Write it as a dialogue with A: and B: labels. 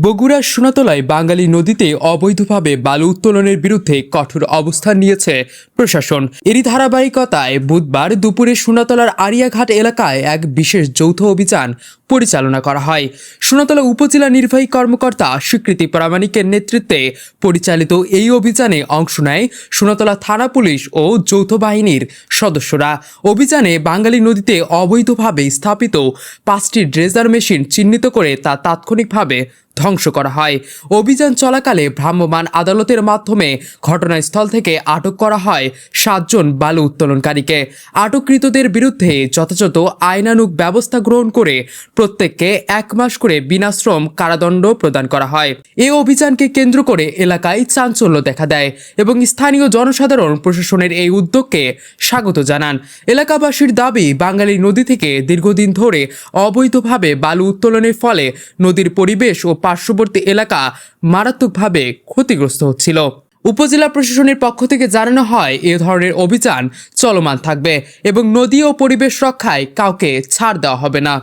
A: বগুড়ার সোনাতলায় বাঙালি নদীতে অবৈধভাবে বালু উত্তোলনের বিরুদ্ধে কঠোর অবস্থান নিয়েছে প্রশাসন। এরই ধারাবাহিকতায় বুধবার দুপুরে সোনাতলার আরিয়াঘাট এলাকায় এক বিশেষ যৌথ অভিযান পরিচালনা করা হয়। সোনাতলা উপজেলা নির্বাহী কর্মকর্তা স্বীকৃতি প্রামাণিকের নেতৃত্বে পরিচালিত এই অভিযানে অংশ নেয় সোনাতলা থানা পুলিশ ও যৌথ বাহিনীর সদস্যরা। অভিযানে বাঙালি নদীতে অবৈধভাবে স্থাপিত পাঁচটি ড্রেজার মেশিন চিহ্নিত করে তা তাৎক্ষণিকভাবে ধ্বংস করা হয়। অভিযান চলাকালে ভ্রাম্যমাণ আদালতের মাধ্যমে ঘটনাস্থল থেকে আটক করা হয় সাতজন বালু উত্তোলনকারীকে। আটককৃতদের বিরুদ্ধে যথাযথ আইনানুগ ব্যবস্থা গ্রহণ করে প্রত্যেককে এক মাস করে বিনাশ্রম কারাদণ্ড প্রদান করা হয়। এই অভিযানকে কেন্দ্র করে এলাকায় চাঞ্চল্য দেখা দেয় এবং স্থানীয় জনসাধারণ প্রশাসনের এই উদ্যোগকে স্বাগত জানান। এলাকাবাসীর দাবি, বাঙালি নদী থেকে দীর্ঘদিন ধরে অবৈধভাবে বালু উত্তোলনের ফলে নদীর পরিবেশ ও পার্শ্ববর্তী এলাকা মারাত্মকভাবে ক্ষতিগ্রস্ত হচ্ছিল। উপজেলা প্রশাসনের পক্ষ থেকে জানানো হয়, এ ধরনের অভিযান চলমান থাকবে এবং নদী ও পরিবেশ রক্ষায় কাউকে ছাড় দেওয়া হবে না।